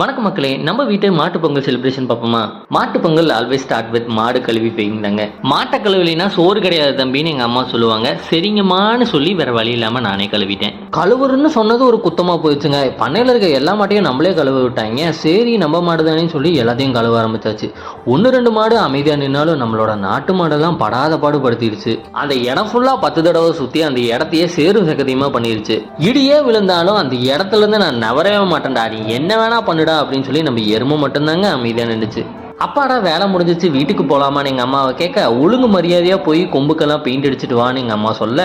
வணக்கம் மக்களே நம்ம வீட்டு மாட்டு பொங்கல் செலிப்ரேஷன் பார்ப்போமா? மாட்டு பொங்கல் ஆல்வேஸ் ஸ்டார்ட் வித் மாடு கழுவி பெய்யுந்தாங்க மாட்டை கழுவலினா சோறு கிடையாது தம்பின்னு எங்க அம்மா சொல்லுவாங்க. சரிங்கம்மான்னு சொல்லி வேற வழி இல்லாம நானே கழுவிட்டேன். கழுவுறன்னு சொன்னது ஒரு குத்தமா போயிடுச்சுங்க. பண்ணையில இருக்க எல்லா மாட்டையும் நம்மளே கழுவ விட்டாங்க. சரி நம்ம மாடு தானே சொல்லி எல்லாத்தையும் கழுவ ஆரம்பிச்சாச்சு. ஒன்று ரெண்டு மாடு அமைதியா நின்னாலும் நம்மளோட நாட்டு மாடெல்லாம் படாத பாடுபடுத்திடுச்சு. அந்த இடம் ஃபுல்லா பத்து தடவை சுத்தி அந்த இடத்தையே சேரும் சகதியமா பண்ணிருச்சு. இடியே விழுந்தாலும் அந்த இடத்துல இருந்து நான் நவரவே மாட்டேன்டா. நீ என்ன வேணா பண்ணுடா அப்படின்னு சொல்லி நம்ம எருமை மட்டும்தாங்க அமைதியாக நின்றுச்சு அப்பாடா வேலை முடிஞ்சிச்சு வீட்டுக்கு போகலாமான்னு எங்கள் அம்மாவை கேட்க ஒழுங்கு மரியாதையாக போய் கொம்புக்கெல்லாம் பெயிண்ட் அடிச்சுட்டு வான்னு எங்கள் அம்மா சொல்ல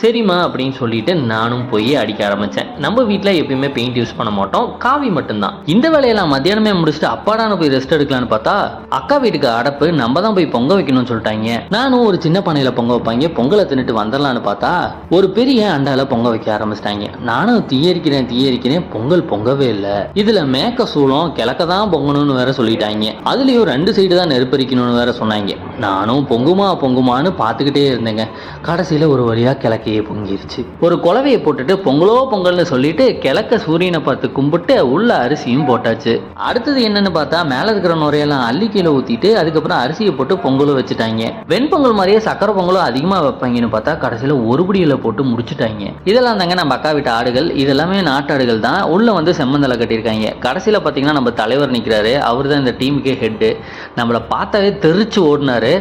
சரிம்மா அப்படின்னு சொல்லிட்டு நானும் போய் அடிக்க ஆரம்பித்தேன் நம்ம வீட்டில் எப்பயுமே பெயிண்ட் யூஸ் பண்ண மாட்டோம். காவி மட்டும்தான். இந்த வேலையெல்லாம் மத்தியானமே முடிச்சுட்டு அப்பாடான போய் ரெஸ்ட் எடுக்கலான்னு பார்த்தா அக்கா வீட்டுக்கு அடப்பு நம்ம தான் போய் பொங்க வைக்கணும்னு சொல்லிட்டாங்க. நானும் ஒரு சின்ன பானையில் பொங்க வைப்பாங்க பொங்கலை தின்னுட்டு வந்துடலான்னு பார்த்தா ஒரு பெரிய அண்டால பொங்க வைக்க ஆரம்பிச்சிட்டாங்க. நானும் தீயரிக்கிறேன் தீயரிக்கிறேன் பொங்கல் பொங்கவே இல்லை. இதுல மேக்க சூளம் கிழக்க தான் பொங்கணும்னு வேற சொல்லிட்டாங்க. அதுலயும் ரெண்டு சைடு தான் நெருப்பரிக்கணும்னு வேற சொன்னாங்க. நானும் பொங்குமா பொங்குமான்னு பார்த்துக்கிட்டே இருந்தேங்க. கடைசியில ஒரு வழியா கிழக்கையே பொங்கிருச்சு. ஒரு குலவையை போட்டுட்டு பொங்கலோ பொங்கல்னு சொல்லிட்டு கிழக்க சூரியனை பார்த்து கும்பிட்டு உள்ள அரிசியும் போட்டாச்சு. அடுத்தது என்னன்னு பார்த்தா மேல இருக்கிற நுரையெல்லாம் அள்ளி கீழே ஊத்திட்டு அதுக்கப்புறம் அரிசியை போட்டு பொங்கலும் வச்சுட்டாங்க. வெண்பொங்கல் மாதிரியே சக்கரை பொங்கலும் அதிகமா வைப்பாங்கன்னு பார்த்தா கடைசியில ஒரு பிடியில போட்டு முடிச்சுட்டாங்க. இதெல்லாம் தாங்க நம்ம அக்கா வீட்டு ஆடுகள். இதெல்லாமே நாட்டு ஆடுகள் தான். உள்ள வந்து செம்மந்தலை கட்டியிருக்காங்க. கடைசியில பாத்தீங்கன்னா நம்ம தலைவர் நிக்கிறாரு. அவர் தான் இந்த டீமுக்கே ஹெட்டு நம்மளை பார்த்தாவே தெரிச்சு ஓடினாரு.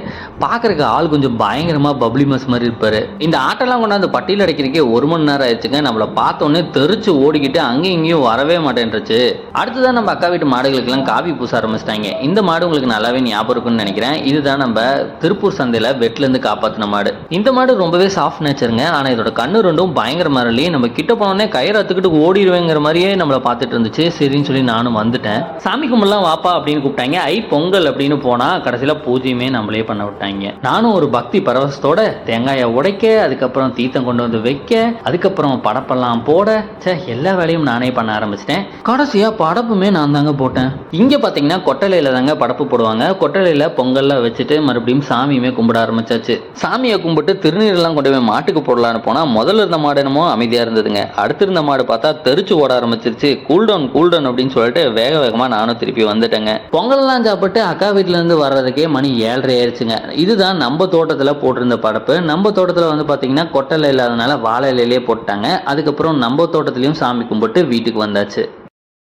பாக்குறதுக்கு ஆள் கொஞ்சம் பயங்கரமா பப்ளி மஸ் மாதிரி இருப்பாரு. இந்த ஆட்டெல்லாம் கொண்டாந்து பட்டியல் அடைக்கிறதுக்கே ஒரு மணி நேரம் ஆயிடுச்சுங்க. நம்மளை பார்த்தோன்னே தெரிச்சு ஓடிக்கிட்டு அங்கேயும் இங்கேயும் வரவே மாட்டேன்ருச்சு அடுத்ததான் நம்ம அக்கா வீட்டு மாடுகளுக்கெல்லாம் காவி பூச ஆரம்பிச்சிட்டாங்க. இந்த மாடு உங்களுக்கு நல்லாவே ஞாபகம் இருக்குன்னு நினைக்கிறேன். இதுதான் நம்ம திருப்பூர் சந்தையில் வெட்டிலேருந்து காப்பாற்றின மாடு. இந்த மாடு ரொம்பவே சாஃப்ட் நேச்சருங்க ஆனால் இதோட கண்ணு ரெண்டும் பயங்கர மரளி நம்ம கிட்ட போனோடனே கயிறு அத்துக்கிட்டு ஓடிடுவேங்கிற மாதிரியே நம்மளை பார்த்துட்டு இருந்துச்சு. சரின்னு சொல்லி நானும் வந்துட்டேன். சாமி கும்பலாம் வாப்பா அப்படின்னு கூப்பிட்டாங்க. ஐ பொங்கல் அப்படின்னு போனால் கடைசியில் பூஜையுமே நம்மளே பண்ண விட்டாங்க. நானும் ஒரு பக்தி பரவசத்தோட தேங்காயை உடைக்க அதுக்கப்புறம் தீர்த்தம் கொண்டு வந்து வைக்க அதுக்கப்புறம் படப்பெல்லாம் போட ச்சே எல்லா வேலையும் நானே பண்ண ஆரம்பிச்சிட்டேன். கடைசியாக படப்புமே நான் தாங்க போட்டேன். இங்கே பார்த்தீங்கன்னா கொட்டலையில் தாங்க படப்பு போடுவாங்க. கொட்டலையில் பொங்கல்லாம் வச்சுட்டு மறுபடியும் சாமியுமே கும்பிட ஆரம்பிச்சாச்சு. சாமியை கும்பிட்டு திருநீரெல்லாம் கொண்டு போய் மாட்டுக்கு போடலான்னு போனால் முதல்ல இருந்த மாடு என்னமோ அமைதியாக இருந்ததுங்க. அடுத்து இருந்த மாடு பார்த்தா தெரிச்சு ஓட ஆரம்பிச்சிருச்சு. கூல்டவுன் கூல்டவுன் அப்படின்னு சொல்லிட்டு வேக வேகமாக நானும் திருப்பி வந்துட்டேங்க. பொங்கல்லாம் சாப்பிட்டு அக்கா வீட்டிலேருந்து வர்றதுக்கே மணி ஏழரை ஆயிடுச்சுங்க. இதுதான் நம்ம தோட்டத்தில் போட்டிருந்த படப்பு. நம்ம தோட்டத்தில் வந்து பார்த்தீங்கன்னா கொட்டலை இல்லாதனால வாழை இலையிலே போட்டாங்க அதுக்கப்புறம் நம்ம தோட்டத்துலேயும் சாமி கும்பிட்டு வீட்டுக்கு வந்தாச்சு.